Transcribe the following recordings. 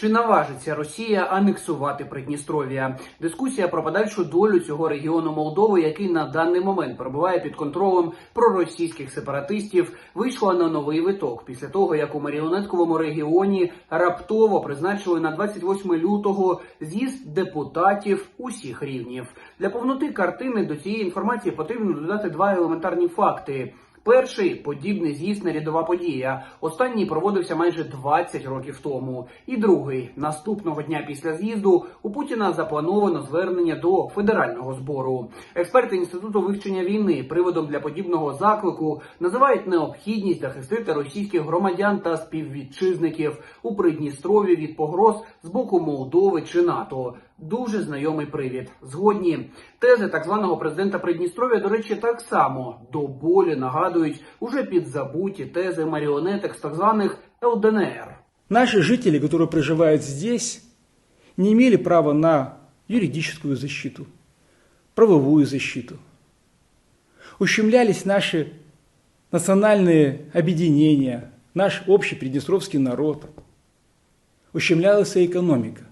Чи наважиться Росія анексувати Придністров'я? Дискусія про подальшу долю цього регіону Молдови, який на даний момент перебуває під контролем проросійських сепаратистів, вийшла на новий виток після того, як у маріонетковому регіоні раптово призначили на 28 лютого з'їзд депутатів усіх рівнів. Для повноти картини до цієї інформації потрібно додати два елементарні факти. Перший подібний з'їзд не рядова подія. Останній проводився майже 20 років тому. І другий наступного дня після з'їзду у Путіна заплановано звернення до федерального збору. Експерти інституту вивчення війни приводом для подібного заклику називають необхідність захистити російських громадян та співвітчизників у Придністрові від погроз з боку Молдови чи НАТО. Дуже знайомий привід. Згодні тези так званого президента Придністров'я, до речі, так само до болі нагадують уже підзабуті тези маріонеток з так званих ЛДНР. Наши жители, которые проживают здесь, не имели права на юридическую защиту, правовую защиту. Ущемлялись наши национальные объединения, наш общий приднестровский народ. Ущемлялась и экономика.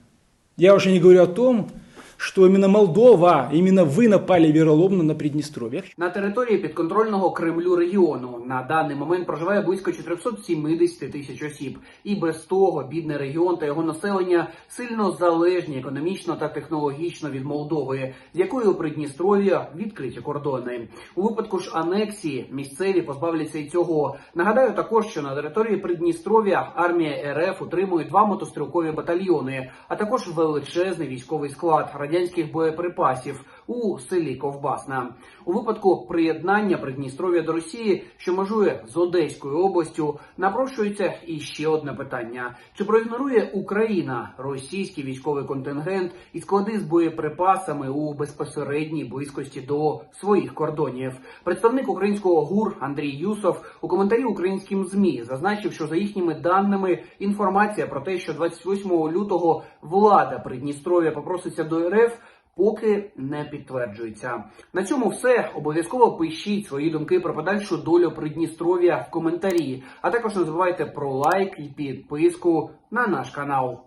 Я уже не говорю о том, что именно Молдова, именно вы напали вероломно на Приднестровье. На території підконтрольного Кремлю регіону на даний момент проживає близько 470 тисяч осіб, і без того бідний регіон та його населення сильно залежні економічно та технологічно від Молдови, з якою у Придністров'ї відкриті кордони. У випадку ж анексії місцеві позбавляться і цього. Нагадаю також, що на території Придністров'я армія РФ утримує два мотострілкові батальйони, а також величезний військовий склад радянських боєприпасів у селі Ковбасна. У випадку приєднання Придністров'я до Росії, що межує з Одеською областю, напрошується і ще одне питання: чи проігнорує Україна російський військовий контингент і склади з боєприпасами у безпосередній близькості до своїх кордонів? Представник українського ГУР Андрій Юсов у коментарі українським змі зазначив, що за їхніми даними інформація про те, що 28 лютого влада Придністров'я попроситься до РФ. Поки не підтверджується. На цьому все. Обов'язково пишіть свої думки про подальшу долю Придністров'я в коментарі. А також не забувайте про лайк і підписку на наш канал.